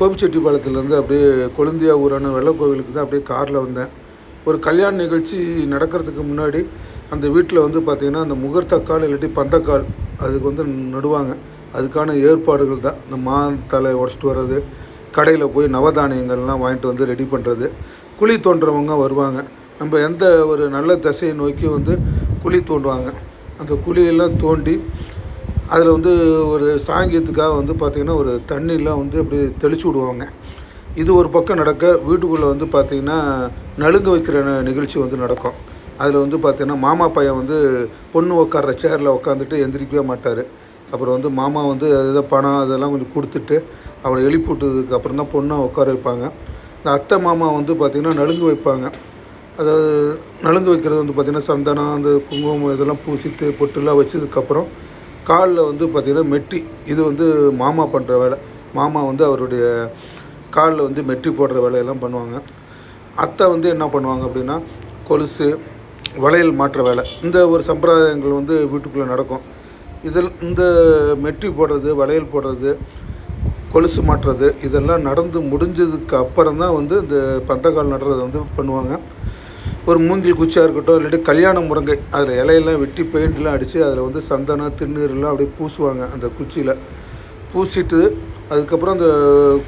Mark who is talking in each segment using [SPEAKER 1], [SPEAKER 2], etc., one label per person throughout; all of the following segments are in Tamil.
[SPEAKER 1] கோபிச்செட்டிப்பாளையத்துலேருந்து அப்படியே கொழுந்தியா ஊரான வெள்ளக்கோவிலுக்கு தான் அப்படியே காரில் வந்தேன். ஒரு கல்யாண நிகழ்ச்சி நடக்கிறதுக்கு முன்னாடி அந்த வீட்டில் வந்து பார்த்திங்கன்னா அந்த முகூர்த்தக்கால் இல்லாட்டி பந்தக்கால் அதுக்கு வந்து நடுவாங்க. அதுக்கான ஏற்பாடுகள் தான். இந்த மான் தலை உடச்சிட்டு வர்றது கடையில் போய் நவதானியங்கள்லாம் வாங்கிட்டு வந்து ரெடி பண்ணுறது குழி தோண்டுறவங்க வருவாங்க. நம்ம எந்த ஒரு நல்ல திசையை நோக்கி வந்து குழி தோண்டுவாங்க. அந்த குழியெல்லாம் தோண்டி அதில் வந்து ஒரு சாங்கியத்துக்காக வந்து பார்த்திங்கன்னா ஒரு தண்ணிலாம் வந்து அப்படி தெளிச்சு விடுவாங்க. இது ஒரு பக்கம் நடக்க வீட்டுக்குள்ளே வந்து பார்த்திங்கன்னா நலுங்கு வைக்கிற நிகழ்ச்சி வந்து நடக்கும். அதில் வந்து பார்த்திங்கன்னா மாமா பையன் வந்து பொண்ணு உட்கார்ற சேரில் உட்காந்துட்டு எந்திரிக்கவே மாட்டார். அப்புறம் வந்து மாமா வந்து ஏதோ பணம் அதெல்லாம் கொஞ்சம் கொடுத்துட்டு அவரை எழுப்பிவிட்டதுக்கு அப்புறம் தான் பொண்ணை உட்கார வைப்பாங்க. இந்த அத்தை மாமா வந்து பார்த்திங்கன்னா நலுங்கு வைப்பாங்க. அதாவது நலுங்கு வைக்கிறது வந்து பார்த்திங்கன்னா சந்தனம் அந்த குங்குமம் இதெல்லாம் பூசித்து பொட்டுலாம் வச்சதுக்கப்புறம் காலில் வந்து பார்த்திங்கன்னா மெட்டி. இது வந்து மாமா பண்ணுற வேலை. மாமா வந்து அவருடைய காலில் வந்து மெட்டி போடுற வேலையெல்லாம் பண்ணுவாங்க. அத்தை வந்து என்ன பண்ணுவாங்க அப்படின்னா கொலுசு வளையல் மாற்ற வேலை. இந்த ஒரு சம்பிரதாயங்கள் வந்து வீட்டுக்குள்ளே நடக்கும். இதில் இந்த மெட்டி போடுறது வளையல் போடுறது கொலுசு மாட்டுறது இதெல்லாம் நடந்து முடிஞ்சதுக்கு அப்புறம் தான் வந்து இந்த பந்தக்கால் நடுறது வந்து பண்ணுவாங்க. ஒரு மூங்கில் குச்சியாக இருக்கட்டும் இல்லாட்டி கல்யாண முருங்கை. அதில் இலையெல்லாம் வெட்டி பெயிண்ட்லாம் அடித்து அதில் வந்து சந்தனம் திருநீர்லாம் அப்படியே பூசுவாங்க அந்த குச்சியில். பூசிட்டு அதுக்கப்புறம் அந்த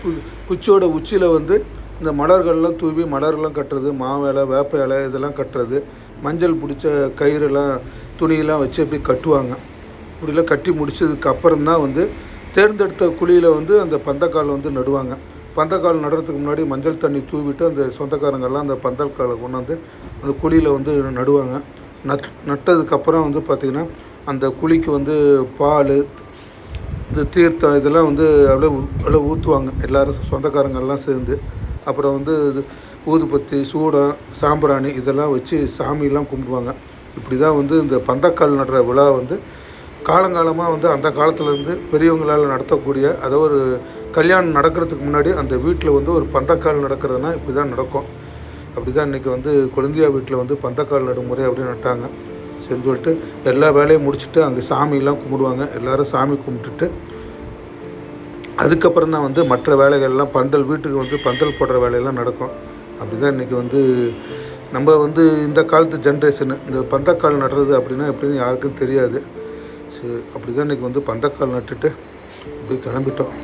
[SPEAKER 1] கு குச்சியோட உச்சியில் வந்து இந்த மலர்கள்லாம் தூவி மலர்லாம் கட்டுறது மாவேலை வேப்ப இலை இதெல்லாம் கட்டுறது மஞ்சள் பிடிச்ச கயிறெல்லாம் துணியெல்லாம் வச்சு இப்படி கட்டுவாங்க. இப்படிலாம் கட்டி முடிச்சதுக்கு அப்புறம் தான் வந்து தேர்ந்தெடுத்த குழியில் வந்து அந்த பந்தக்கால் வந்து நடுவாங்க. பந்தக்கால் நடுறதுக்கு முன்னாடி மஞ்சள் தண்ணி தூவிட்டு அந்த சொந்தக்காரங்கெல்லாம் அந்த பந்தக்காலை கொண்டாந்து அந்த குழியில் வந்து நடுவாங்க. நட் நட்டதுக்கப்புறம் வந்து பார்த்திங்கன்னா அந்த குழிக்கு வந்து பால் இந்த தீர்த்தம் இதெல்லாம் வந்து அப்படியே அப்படியே ஊற்றுவாங்க எல்லோரும் சொந்தக்காரங்கள்லாம் சேர்ந்து. அப்புறம் வந்து இது ஊதுபத்தி சூடம் சாம்பிராணி இதெல்லாம் வச்சு சாமியெல்லாம் கும்பிடுவாங்க. இப்படி தான் வந்து இந்த பந்தக்கால் நடுற விழா வந்து காலங்காலமாக வந்து அந்த காலத்துலேருந்து பெரியவங்களால் நடத்தக்கூடிய அதாவது ஒரு கல்யாணம் நடக்கிறதுக்கு முன்னாடி அந்த வீட்டில் வந்து ஒரு பந்தக்கால் நடக்கிறதுனா இப்படி தான் நடக்கும். அப்படி தான் இன்றைக்கி வந்து குழந்தையா வீட்டில் வந்து பந்தக்கால் நடுமுறை அப்படின்னு நட்டாங்க. சரின்னு சொல்லிட்டு எல்லா வேலையும் முடிச்சுட்டு அங்கே சாமியெல்லாம் கும்பிடுவாங்க. எல்லாரும் சாமி கும்பிட்டுட்டு அதுக்கப்புறம் தான் வந்து மற்ற வேலைகள்லாம் பந்தல் வீட்டுக்கு வந்து பந்தல் போடுற வேலையெல்லாம் நடக்கும். அப்படி தான் இன்றைக்கி வந்து நம்ம வந்து இந்த காலத்து ஜென்ரேஷனு இந்த பந்தக்கால் நடுறது அப்படின்னா எப்படின்னு யாருக்கும் தெரியாது. சரி அப்படி தான் இன்றைக்கி வந்து பந்தக்கால் நட்டுட்டு அப்படியே கிளம்பிட்டோம்.